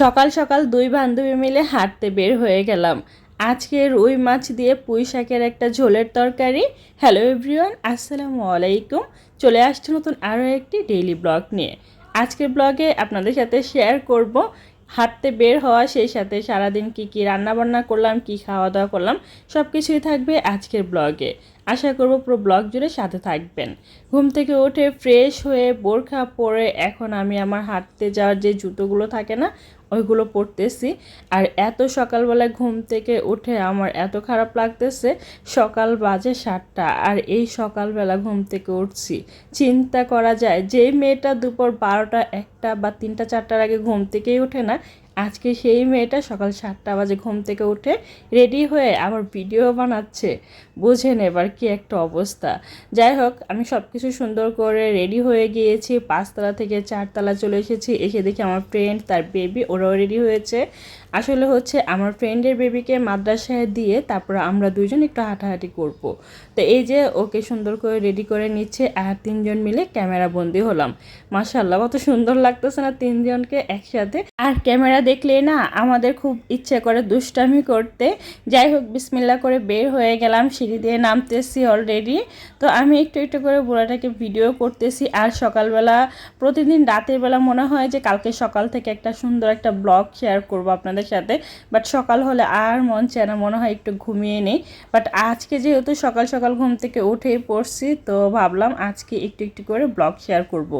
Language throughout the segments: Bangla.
সকাল সকাল দুই বান্ধবী মিলে হাঁটতে বের হয়ে গেলাম। আজকে রুই মাছ দিয়ে পুঁই শাকের একটা ঝোলের তরকারি। হ্যালো এভরিওয়ান, আসসালামু আলাইকুম। চলে আসছে নতুন আরও একটি ডেইলি ব্লগ নিয়ে। আজকের ব্লগে আপনাদের সাথে শেয়ার করব হাঁটতে বের হওয়া, সেই সাথে সারাদিন কি কি রান্না বান্না করলাম, কি খাওয়া দাওয়া করলাম সব কিছুই থাকবে আজকের ব্লগে। আশা করব পুরো ব্লগ জুড়ে সাথে থাকবেন। ঘুম থেকে উঠে ফ্রেশ হয়ে বোরখা পরে এখন আমি আমার হাঁটতে যাওয়ার যে জুতোগুলো থাকে না ওইগুলো পড়তেছি। আর এত সকালবেলায় ঘুম থেকে উঠে আমার এত খারাপ লাগতেছে, সকাল বাজে সাতটা আর এই সকালবেলা ঘুম থেকে উঠছি। চিন্তা করা যায় যে মেয়েটা দুপুর বারোটা, একটা বা তিনটা, চারটার আগে ঘুম থেকেই ওঠে না, আজকে সেই মেয়েটা সকাল সাতটা বাজে ঘুম থেকে উঠে রেডি হয়ে আবার ভিডিও বানাচ্ছে। বুঝেন এবার কি একটা অবস্থা। যাই হোক, আমি সব কিছু সুন্দর করে রেডি হয়ে গিয়েছি। পাঁচতলা থেকে চারতলা চলে এসেছি। এসে দেখি আমার ফ্রেন্ড তার বেবি ওরাও রেডি হয়েছে। আসলে হচ্ছে আমার ফ্রেন্ডের বেবিকে মাদ্রাসায় দিয়ে তারপর আমরা দুইজন একটু হাঁটাহাঁটি করব। তো এই যে ওকে সুন্দর করে রেডি করে নিচ্ছে আর তিনজন মিলে ক্যামেরা বন্দি হলাম। মাসাল্লাহ কত সুন্দর লাগতেছে না তিনজনকে একসাথে। আর ক্যামেরা দেখলে না আমাদের খুব ইচ্ছে করে দুষ্টামি করতে। যাই হোক বিসমিল্লা করে বের হয়ে গেলাম। সিঁড়ি দিয়ে নামতেছি অলরেডি তো আমি একটু একটু করে বুড়াটাকে ভিডিও করতেছি। আর সকালবেলা, প্রতিদিন রাতের বেলা মনে হয় যে কালকে সকাল থেকে একটা সুন্দর একটা ব্লগ শেয়ার করব আপনাদের সাথে। বাট সকাল হলে আর মন চায় না, মনে হয় একটু ঘুমিয়ে নেই। বাট আজকে যেহেতু সকাল সকাল ঘুম থেকে উঠেই পড়ছি, তো ভাবলাম আজকে একটু একটু করে ব্লগ শেয়ার করব।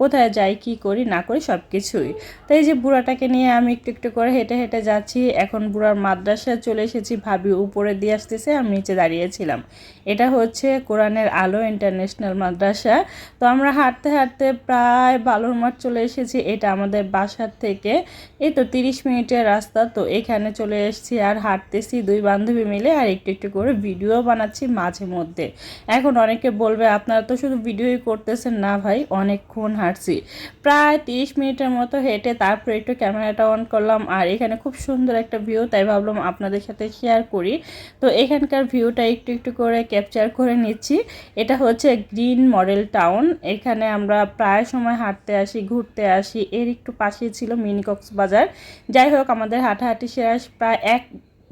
কোথায় যাই, কি করি, না করি সব কিছুই তো এই যে বুড়াটাকে নিয়ে আমি একটু একটু করে হেঁটে হেঁটে যাচ্ছি, এখন বুড়ার মাদ্রাসায় চলে এসেছি, ভাবি উপরে দিয়ে আসতেছে, আমি নিচে দাঁড়িয়েছিলাম। এটা হচ্ছে কোরআনের আলো ইন্টারন্যাশনাল মাদ্রাসা। তো আমরা হাঁটতে হাঁটতে প্রায় বালুর মাঠ চলে এসেছি, এটা আমাদের বাসার থেকে। এই তো তিরিশ মিনিটের রাস্তা, তো এখানে চলে এসেছি আর হাঁটতেছি দুই বান্ধবী মিলে আর একটু একটু করে ভিডিও বানাচ্ছি মাঝে মধ্যে। এখন অনেকে বলবে, আপনারা তো শুধু ভিডিওই করতেছেন না ভাই, অনেকক্ষণ হাঁটছি। প্রায় তিরিশ মিনিটের মতো হেঁটে তারপরে একটু ক্যামেরাটা অন করলাম আর এখানে খুব সুন্দর একটা ভিউ তাই ভাবলাম আপনাদের সাথে শেয়ার করি। তো এখানকার ভিউটা একটু একটু করে ক্যাপচার করে নিচ্ছি। এটা হচ্ছে গ্রিন মডেল টাউন এখানে আমরা প্রায় সময় হাঁটতে আসি, ঘুরতে আসি। এর একটু পাশেই ছিল মিনি কক্সবাজার। যাই হোক, আমাদের হাঁটাহাঁটি শেষ। প্রায় এক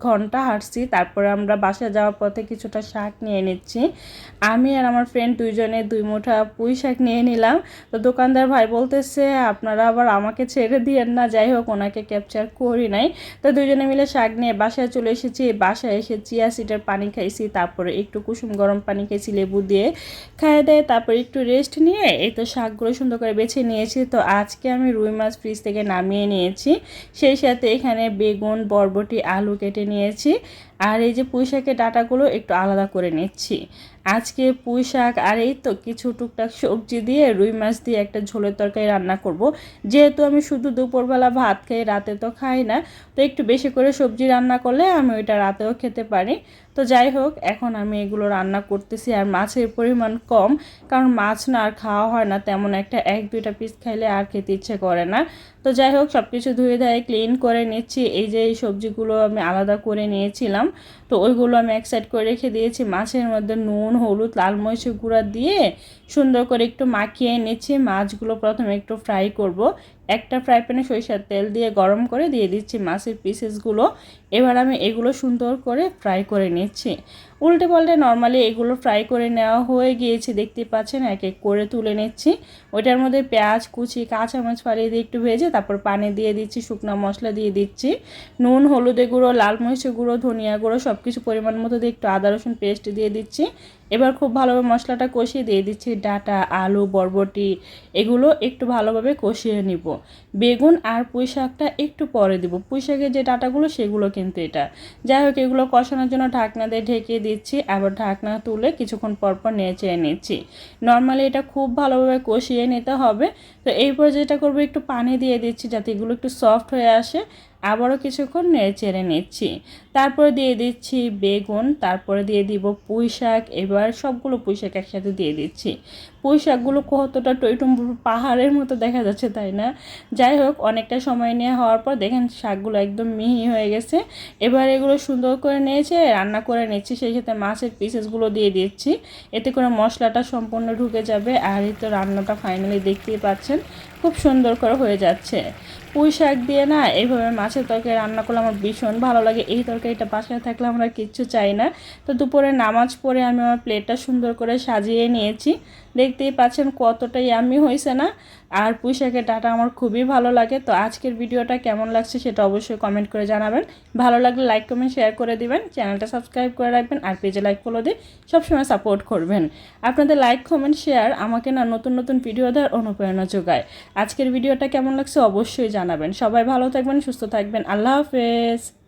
ঘণ্টা হাঁটছি, তারপরে আমরা বাসা যাওয়ার পথে কিছুটা শাক নিয়ে নিচ্ছি। আমি আর আমার ফ্রেন্ড দুইজনে দুই মুঠা পুঁই শাক নিয়ে নিলাম। তো দোকানদার ভাই বলতেছে, আপনারা আবার আমাকে ছেড়ে দিয়েন না, যাই হোক, ওনাকে ক্যাপচার করি নাই। তো দুইজনে মিলে শাক নিয়ে বাসায় চলে এসেছি। বাসায় এসে চিয়া সিটের পানি খাইছি, তারপরে একটু কুসুম গরম পানি খাইছি, লেবু দিয়ে খাইয়ে দেয় তারপরে একটু রেস্ট নিয়ে এই তো শাকগুলো সুন্দর করে বেছে নিয়েছি। তো আজকে আমি রুই মাছ ফ্রিজ থেকে নামিয়ে নিয়েছি। সেই সাথে এখানে বেগুন, বরবটি, আলু কেটে নিয়েছি আর এই যে পুঁই শাকের ডাটাগুলো একটু আলাদা করে নিচ্ছি। আজকে পুঁই শাক আর এই তো কিছু টুকটাক সবজি দিয়ে রুই মাছ দিয়ে একটা ঝোলের তরকারি রান্না করব। যেহেতু আমি শুধু দুপুরবেলা ভাত খাই, রাতে তো খাই না, তো একটু বেশি করে সবজি রান্না করলে আমি ওইটা রাতেও খেতে পারি। তো যাই হোক, এখন আমি এগুলো রান্না করতেছি আর মাছের পরিমাণ কম, কারণ মাছ না আর খাওয়া হয় না, তেমন একটা এক, দুইটা পিস খাইলে আর খেতে ইচ্ছে করে না। তো যাই হোক সব কিছু ধুয়ে ধুয়ে ক্লিন করে নিচ্ছি। এই যে এই সবজিগুলো আমি আলাদা করে নিয়েছিলাম। তো ওইগুলো আমি এক সাইড করে রেখে দিয়েছি। মাছের মধ্যে নুন, হলুদ, লাল মরিচের গুঁড়া দিয়ে সুন্দর করে একটু মাখিয়ে এনেছি মাছগুলো প্রথমে একটু ফ্রাই করব। একটা ফ্রাই প্যানে সরিষার তেল দিয়ে গরম করে দিয়ে দিচ্ছি মাছের পিসেসগুলো এবার আমি এগুলো সুন্দর করে ফ্রাই করে নিচ্ছি। উল্টে পাল্টে নর্মালি এগুলো ফ্রাই করে নেওয়া হয়ে গিয়েছে দেখতে পাচ্ছেন, এক এক করে তুলে নিচ্ছি। ওইটার মধ্যে পেঁয়াজ, কুচি, কাঁচামরিচ ফালিয়ে দিয়ে একটু ভেজে তারপর পানি দিয়ে দিচ্ছি, শুকনো মশলা দিয়ে দিচ্ছি। নুন, হলুদের গুঁড়ো, লাল মরিচের গুঁড়ো, ধনিয়া গুঁড়ো সব কিছু পরিমাণ মতো দিয়ে একটু আদা রসুন পেস্ট দিয়ে দিচ্ছি। এবার খুব ভালোভাবে মশলাটা কষিয়ে দিয়ে দিচ্ছি ডাটা, আলু, বরবটি, এগুলো একটু ভালোভাবে কষিয়ে নিব। বেগুন আর পুঁই শাকটা একটু পরে দিব। পুঁই শাকের যে ডাটাগুলো, সেগুলো কিন্তু এটা। যাই হোক, এগুলো কষানোর জন্য ঢাকনা দিয়ে ঢেকে দিচ্ছি, আবার ঢাকনা তুলে কিছুক্ষণ পরপর নেড়ে নিচ্ছি। নর্মালি এটা খুব ভালোভাবে কষিয়ে নিতে হবে। তো এরপর যেটা করব, একটু পানি দিয়ে দিচ্ছি যাতে এগুলো একটু সফট হয়ে আসে। আবারও কিছুক্ষণ নেড়ে চেড়ে নিচ্ছি। তারপরে দিয়ে দিচ্ছি বেগুন, তারপরে দিয়ে দিব পুঁই শাক এবার সবগুলো পুঁই শাক একসাথে দিয়ে দিচ্ছি। পুঁই শাকগুলো কতটা টইটুম্বুর পাহাড়ের মতো দেখা যাচ্ছে তাই না? যাই হোক, অনেকটা সময় নেওয়া হওয়ার পর দেখেন শাকগুলো একদম মিহি হয়ে গেছে। এবার এগুলো সুন্দর করে নিয়েছে রান্না করে নিচ্ছি, সেই সাথে মাছের পিসেসগুলো দিয়ে দিচ্ছি। এতে করে মশলাটা সম্পূর্ণ ঢুকে যাবে। আর এই তো রান্নাটা ফাইনালি দেখতেই পাচ্ছেন, খুব সুন্দর করে হয়ে যাচ্ছে। পুঁই শাক দিয়ে না এইভাবে মাছের তরকারি রান্না করলে আমার ভীষণ ভালো লাগে। এই তরকারিটা বাসায় থাকলে আমরা কিচ্ছু চাই না। তো দুপুরে নামাজ পড়ে আমি আমার প্লেটটা সুন্দর করে সাজিয়ে নিয়েছি। দেখতেই পাচ্ছেন কতটাই আমি হয়েছে না। আর পুঁই শাকের ডাটা আমার খুবই ভালো লাগে। তো আজকের ভিডিওটা কেমন লাগছে সেটা অবশ্যই কমেন্ট করে জানাবেন। ভালো লাগলে লাইক কমেন্ট শেয়ার করে দিবেন। চ্যানেলটা সাবস্ক্রাইব করে রাখবেন আর পেজে লাইক ফলো দিয়ে সবসময় সাপোর্ট করবেন। আপনাদের লাইক কমেন্ট শেয়ার আমাকে না নতুন নতুন ভিডিও দেওয়ার অনুপ্রেরণা যোগায়। আজকের ভিডিওটা কেমন লাগছে অবশ্যই জানাবেন। সবাই ভালো থাকবেন, সুস্থ থাকবেন। আল্লাহ হাফেজ।